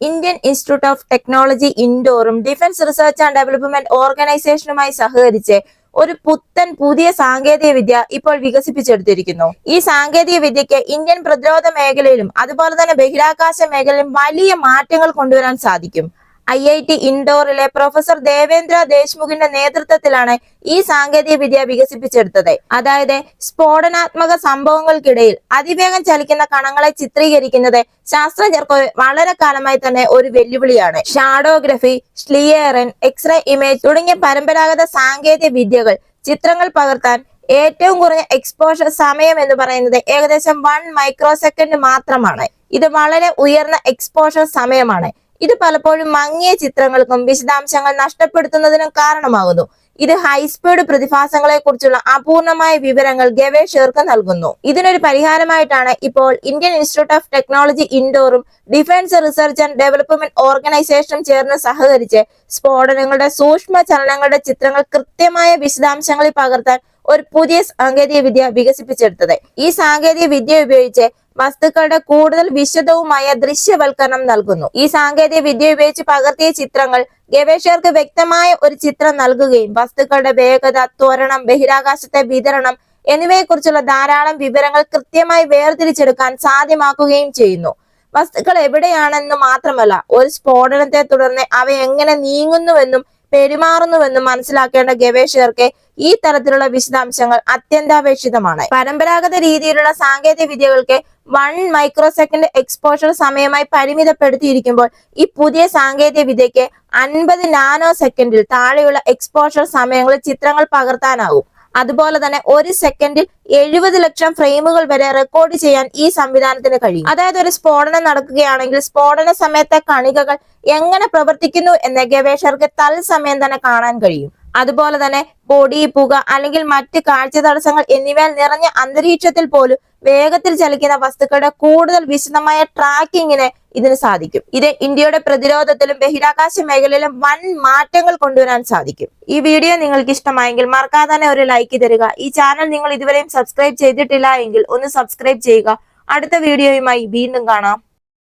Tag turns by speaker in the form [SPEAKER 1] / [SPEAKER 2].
[SPEAKER 1] Indian institute of technology ഇൻഡോറും defence research and development ഓർഗനൈസേഷനുമായി സഹകരിച്ച് ഒരു പുത്തൻ പുതിയ സാങ്കേതിക വിദ്യ ഇപ്പോൾ വികസിപ്പിച്ചെടുത്തിരിക്കുന്നു. ഈ സാങ്കേതിക വിദ്യക്ക് ഇന്ത്യൻ പ്രതിരോധ മേഖലയിലും അതുപോലെ തന്നെ ബഹിരാകാശ മേഖലയിലും വലിയ മാറ്റങ്ങൾ കൊണ്ടുവരാൻ സാധിക്കും. ഐ ഐ ടി ഇൻഡോറിലെ പ്രൊഫസർ ദേവേന്ദ്ര ദേശ്മുഖിന്റെ നേതൃത്വത്തിലാണ് ഈ സാങ്കേതിക വിദ്യ വികസിപ്പിച്ചെടുത്തത്. അതായത് സ്ഫോടനാത്മക സംഭവങ്ങൾക്കിടയിൽ അതിവേഗം ചലിക്കുന്ന കണങ്ങളെ ചിത്രീകരിക്കുന്നത് ശാസ്ത്രജ്ഞർക്ക് വളരെ കാലമായി തന്നെ ഒരു വെല്ലുവിളിയാണ്. ഷാഡോഗ്രഫി സ്ലിയറൻ എക്സ്റേ ഇമേജ് തുടങ്ങിയ പരമ്പരാഗത സാങ്കേതിക വിദ്യകൾ ചിത്രങ്ങൾ പകർത്താൻ ഏറ്റവും കുറഞ്ഞ എക്സ്പോഷർ സമയം എന്ന് പറയുന്നത് ഏകദേശം വൺ മൈക്രോ സെക്കൻഡ് മാത്രമാണ്. ഇത് വളരെ ഉയർന്ന എക്സ്പോഷർ സമയമാണ്. ഇത് പലപ്പോഴും മങ്ങിയ ചിത്രങ്ങൾക്കും വിശദാംശങ്ങൾ നഷ്ടപ്പെടുത്തുന്നതിനും കാരണമാകുന്നു. ഇത് ഹൈസ്പീഡ് പ്രതിഭാസങ്ങളെ കുറിച്ചുള്ള അപൂർണമായ വിവരങ്ങൾ ഗവേഷകർക്ക് നൽകുന്നു. ഇതിനൊരു പരിഹാരമായിട്ടാണ് ഇപ്പോൾ ഇന്ത്യൻ ഇൻസ്റ്റിറ്റ്യൂട്ട് ഓഫ് ടെക്നോളജി ഇൻഡോറും ഡിഫൻസ് റിസർച്ച് ആൻഡ് ഡെവലപ്മെന്റ് ഓർഗനൈസേഷനും ചേർന്ന് സഹകരിച്ച് സ്ഫോടനങ്ങളുടെ സൂക്ഷ്മ ചലനങ്ങളുടെ ചിത്രങ്ങൾ കൃത്യമായ വിശദാംശങ്ങളിൽ പകർത്താൻ ഒരു പുതിയ സാങ്കേതിക വിദ്യ വികസിപ്പിച്ചെടുത്തത്. ഈ സാങ്കേതിക വിദ്യ ഉപയോഗിച്ച് വസ്തുക്കളുടെ കൂടുതൽ വിശദവുമായ ദൃശ്യവൽക്കരണം നൽകുന്നു. ഈ സാങ്കേതിക വിദ്യ ഉപയോഗിച്ച് പകർത്തിയ ചിത്രങ്ങൾ ഗവേഷകർക്ക് വ്യക്തമായ ഒരു ചിത്രം നൽകുകയും വസ്തുക്കളുടെ വേഗത ത്വരണം ബഹിരാകാശത്തെ വിതരണം എന്നിവയെക്കുറിച്ചുള്ള ധാരാളം വിവരങ്ങൾ കൃത്യമായി വേർതിരിച്ചെടുക്കാൻ സാധ്യമാക്കുകയും ചെയ്യുന്നു. വസ്തുക്കൾ എവിടെയാണെന്ന് മാത്രമല്ല ഒരു സ്ഫോടനത്തെ തുടർന്ന് അവ എങ്ങനെ നീങ്ങുന്നുവെന്നും പെരുമാറുന്നുവെന്നും മനസ്സിലാക്കേണ്ട ഗവേഷകർക്ക് ഈ തരത്തിലുള്ള വിശദാംശങ്ങൾ അത്യന്താപേക്ഷിതമാണ്. പരമ്പരാഗത രീതിയിലുള്ള സാങ്കേതിക വിദ്യകൾക്ക് വൺ മൈക്രോ സെക്കൻഡ് എക്സ്പോഷർ സമയമായി പരിമിതപ്പെടുത്തിയിരിക്കുമ്പോൾ ഈ പുതിയ സാങ്കേതിക വിദ്യയ്ക്ക് അൻപത് നാനോ സെക്കൻഡിൽ താഴെയുള്ള എക്സ്പോഷർ സമയങ്ങളിൽ ചിത്രങ്ങൾ പകർത്താനാവും അതുപോലെ തന്നെ ഒരു സെക്കൻഡിൽ എഴുപത് ലക്ഷം ഫ്രെയിമുകൾ വരെ റെക്കോർഡ് ചെയ്യാൻ ഈ സംവിധാനത്തിന് കഴിയും. അതായത് ഒരു സ്ഫോടനം നടക്കുകയാണെങ്കിൽ സ്ഫോടന സമയത്തെ കണികകൾ എങ്ങനെ പ്രവർത്തിക്കുന്നു എന്ന് ഗവേഷകർക്ക് തത്സമയം തന്നെ കാണാൻ കഴിയും. അതുപോലെ തന്നെ പൊടി പുക അല്ലെങ്കിൽ മറ്റ് കാഴ്ച തടസ്സങ്ങൾ എന്നിവയാൽ നിറഞ്ഞ അന്തരീക്ഷത്തിൽ പോലും വേഗത്തിൽ ചലിക്കുന്ന വസ്തുക്കളുടെ കൂടുതൽ വിശദമായ ട്രാക്കിങ്ങിന് ഇതിന് സാധിക്കും. ഇത് ഇന്ത്യയുടെ പ്രതിരോധത്തിലും ബഹിരാകാശ മേഖലയിലും വൻ മാറ്റങ്ങൾ കൊണ്ടുവരാൻ സാധിക്കും. ഈ വീഡിയോ നിങ്ങൾക്ക് ഇഷ്ടമായെങ്കിൽ മറക്കാതെ തന്നെ ഒരു ലൈക്ക് തരിക. ഈ ചാനൽ നിങ്ങൾ ഇതുവരെയും സബ്സ്ക്രൈബ് ചെയ്തിട്ടില്ല എങ്കിൽ ഒന്ന് സബ്സ്ക്രൈബ് ചെയ്യുക. അടുത്ത വീഡിയോയുമായി വീണ്ടും കാണാം.